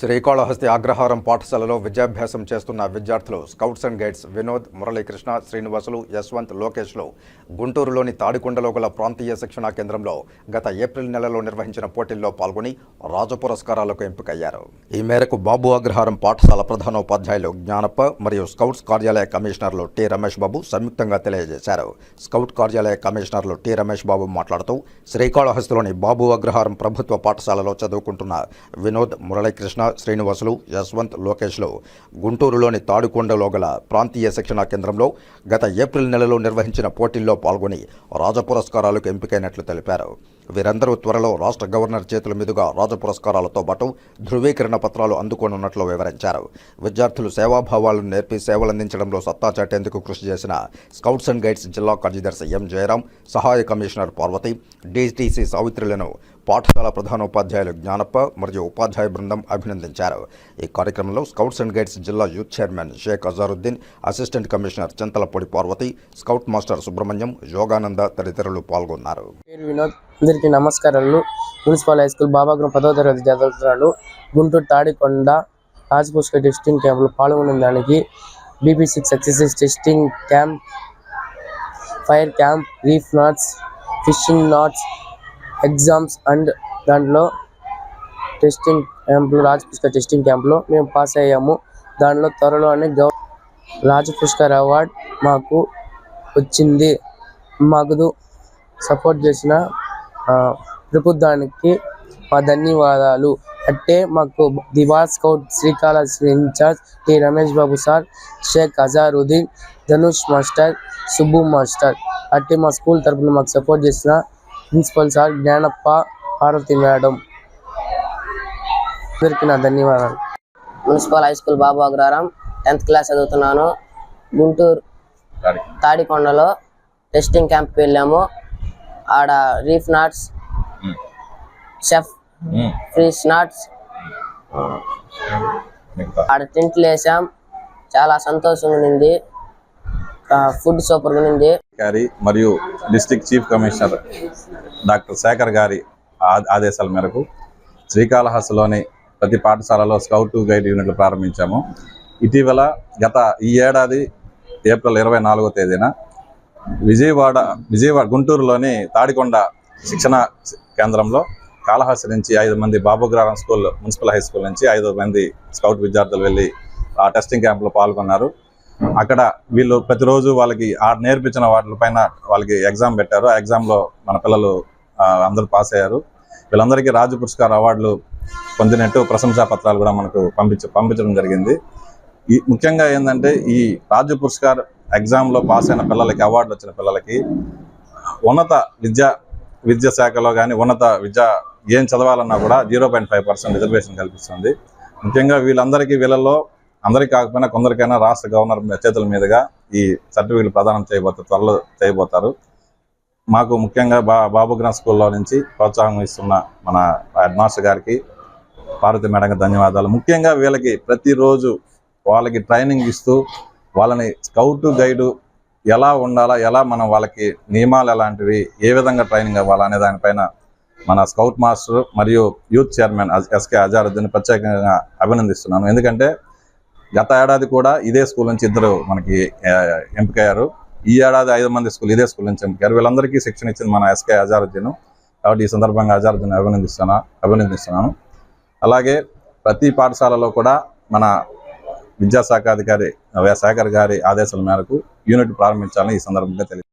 శ్రీకాళహస్తి అగ్రహారం పాఠశాలలో విద్యాభ్యాసం చేస్తున్న విద్యార్థులు scouts and guides Vinod Muralikrishna Srinivasulu Yashwant లోకేష్లు గుంటూరులోని తాడికొండలో గల ప్రాంతీయ శిక్షణా కేంద్రంలో గత ఏప్రిల్ నెలలో నిర్వహించిన పోటీల్లో పాల్గొని రాజ పురస్కారాలకు ఎంపికయ్యారు. ఈ మేరకు బాబు అగ్రహారం పాఠశాల ప్రధానోపాధ్యాయులు జ్ఞానప్ప మరియు స్కౌట్స్ కార్యాలయ కమిషనర్లు టి రమేష్ బాబు సంయుక్తంగా తెలియజేశారు. స్కౌట్ కార్యాలయ కమిషనర్లు టి రమేష్ బాబు మాట్లాడుతూ శ్రీకాళహస్తిలోని బాబు అగ్రహారం ప్రభుత్వ పాఠశాలలో చదువుకుంటున్న వినోద్ మురళీకృష్ణ శ్రీనివాసులు యశ్వంత్ లోకేష్లు గుంటూరులోని తాడుకొండలో గల ప్రాంతీయ శిక్షణా కేంద్రంలో గత ఏప్రిల్ నెలలో నిర్వహించిన పోటీల్లో పాల్గొని రాజ పురస్కారాలకు ఎంపికైనట్లు తెలిపారు. వీరందరూ త్వరలో రాష్ట్ర గవర్నర్ చేతుల మీదుగా రాజ పురస్కారాలతో పాటు ధృవీకరణ పత్రాలు అందుకోనున్నట్లు వివరించారు. విద్యార్థులు సేవాభావాలను నేర్పి సేవలందించడంలో సత్తా చాటేందుకు కృషి చేసిన స్కౌట్స్ అండ్ గైడ్స్ జిల్లా కార్యదర్శి ఎం జయరాం సహాయ కమిషనర్ పార్వతి డీటీసీ సావిత్రులను పాఠశాల ప్రధానోపాధ్యాయులు జ్ఞానప్ప మరియు ఉపాధ్యాయ బృందం అభినందించారు. ఈ కార్యక్రమంలో స్కౌట్స్ అండ్ గైడ్స్ జిల్లా youth chairman Sheikh Azharuddin assistant commissioner Chintalapudi Parvathi scout master Subrahmanyam Yogananda తదితరులు పాల్గొన్నారు. వినోద్. అందరికీ నమస్కారాలు. మున్సిపల్ హై స్కూల్ బాబాగ్రం పదో తరగతి చదువుతున్నాను గుంటూరు తాడికొండ రాజపుష్క టెస్టింగ్ క్యాంపులో పాల్గొన్న దానికి BP six exercise testing camp fire camp reef knots fishing knots exams and దాంట్లో టెస్టింగ్ క్యాంప్లో రాజపుష్క టెస్టింగ్ క్యాంప్లో మేము పాస్ అయ్యాము. దానిలో త్వరలోనే గవ రాజపుష్కర్ అవార్డ్ మాకు వచ్చింది. మాకు సపోర్ట్ చేసిన ప్రభుత్వానికి మా ధన్యవాదాలు. అంటే మాకు దివా scout Srikalahasti incharge T Ramesh Babu sir Sheikh Azharuddin Dhanush master Subbu master. అట్టి మా స్కూల్ తరపున మాకు సపోర్ట్ చేసిన principal sir Gnanappa Parvathi madam. అందరికీ నా ధన్యవాదాలు. Municipal high school Babu Agraharam tenth class చదువుతున్నాను. గుంటూరు తాడికొండలో టెస్టింగ్ క్యాంప్కి వెళ్ళాము. ఆడ రీఫ్ నాట్స్ షెఫ్ ఫిష్ నాట్స్. ఆడ టెంట్లు వేసాం చాలా సంతోషంగా ఉంది ఫుడ్ సూపర్గా ఉంది గారి మరియు district chief commissioner doctor Shekhar గారి ఆదేశాల మేరకు శ్రీకాళహస్తిలోని ప్రతి పాఠశాలలో స్కౌట్ గైడ్ యూనిట్లు ప్రారంభించాము. ఇటీవల గత ఈ ఏడాది ఏప్రిల్ ఇరవై నాలుగో తేదీన విజయవాడ విజయవాడ గుంటూరులోని తాడికొండ శిక్షణ కేంద్రంలో కాళహస్తి నుంచి ఐదు మంది బాబుగ్రారం స్కూల్ మున్సిపల్ హై స్కూల్ నుంచి ఐదు మంది స్కౌట్ విద్యార్థులు వెళ్ళి ఆ టెస్టింగ్ క్యాంప్లో పాల్గొన్నారు. అక్కడ వీళ్ళు ప్రతిరోజు వాళ్ళకి ఆ నేర్పించిన వాటిపైన వాళ్ళకి ఎగ్జామ్ పెట్టారు. ఆ ఎగ్జామ్లో మన పిల్లలు అందరూ పాస్ అయ్యారు. వీళ్ళందరికీ రాజు పురస్కార్ అవార్డులు పొందినట్టు ప్రశంసా పత్రాలు కూడా మనకు పంపించ పంపించడం జరిగింది. ఈ ముఖ్యంగా ఏంటంటే ఈ రాజు పురస్కార్ ఎగ్జామ్లో పాస్ అయిన పిల్లలకి అవార్డులు వచ్చిన పిల్లలకి ఉన్నత విద్యా విద్యా శాఖలో కానీ ఉన్నత విద్య ఏం చదవాలన్నా కూడా zero point five percent reservation కల్పిస్తుంది. ముఖ్యంగా వీళ్ళందరికీ వీళ్ళల్లో అందరికీ కాకపోయినా కొందరికైనా రాష్ట్ర గవర్నర్ చేతుల మీదుగా ఈ సర్టిఫికెట్లు ప్రదానం చేయబోతారు త్వరలో చేయబోతారు. మాకు ముఖ్యంగా బా బాబుగ్రామ్ స్కూల్లో నుంచి ప్రోత్సాహం ఇస్తున్న మన హెడ్ మాస్టర్ గారికి పార్వతి మేడంకి ధన్యవాదాలు. ముఖ్యంగా వీళ్ళకి ప్రతిరోజు వాళ్ళకి ట్రైనింగ్ ఇస్తూ వాళ్ళని స్కౌట్ గైడు ఎలా ఉండాలా ఎలా మనం వాళ్ళకి నియమాలు ఎలాంటివి ఏ విధంగా ట్రైనింగ్ అవ్వాలా అనే దానిపైన మన స్కౌట్ మాస్టర్ మరియు యూత్ చైర్మన్ అజ్- ఎస్కే అజారుద్దీన్ ప్రత్యేకంగా అభినందిస్తున్నాను. ఎందుకంటే గత ఏడాది కూడా ఇదే స్కూల్ నుంచి ఇద్దరు మనకి ఎంపికయ్యారు. ఈ ఏడాది ఐదు మంది స్కూల్ ఇదే స్కూల్ నుంచి ఎంపికారు వీళ్ళందరికీ శిక్షణ ఇచ్చింది మన ఎస్కే అజారుద్దీన్ కాబట్టి ఈ సందర్భంగా అజారుద్దీన్ అభినందిస్తున్నా అభినందిస్తున్నాను. అలాగే ప్రతి పాఠశాలలో కూడా మన విద్యాశాఖాధికారి అధికారి గారి ఆదేశాల మేరకు యూనిట్ ప్రారంభించాలని ఈ సందర్భంగా తెలియదు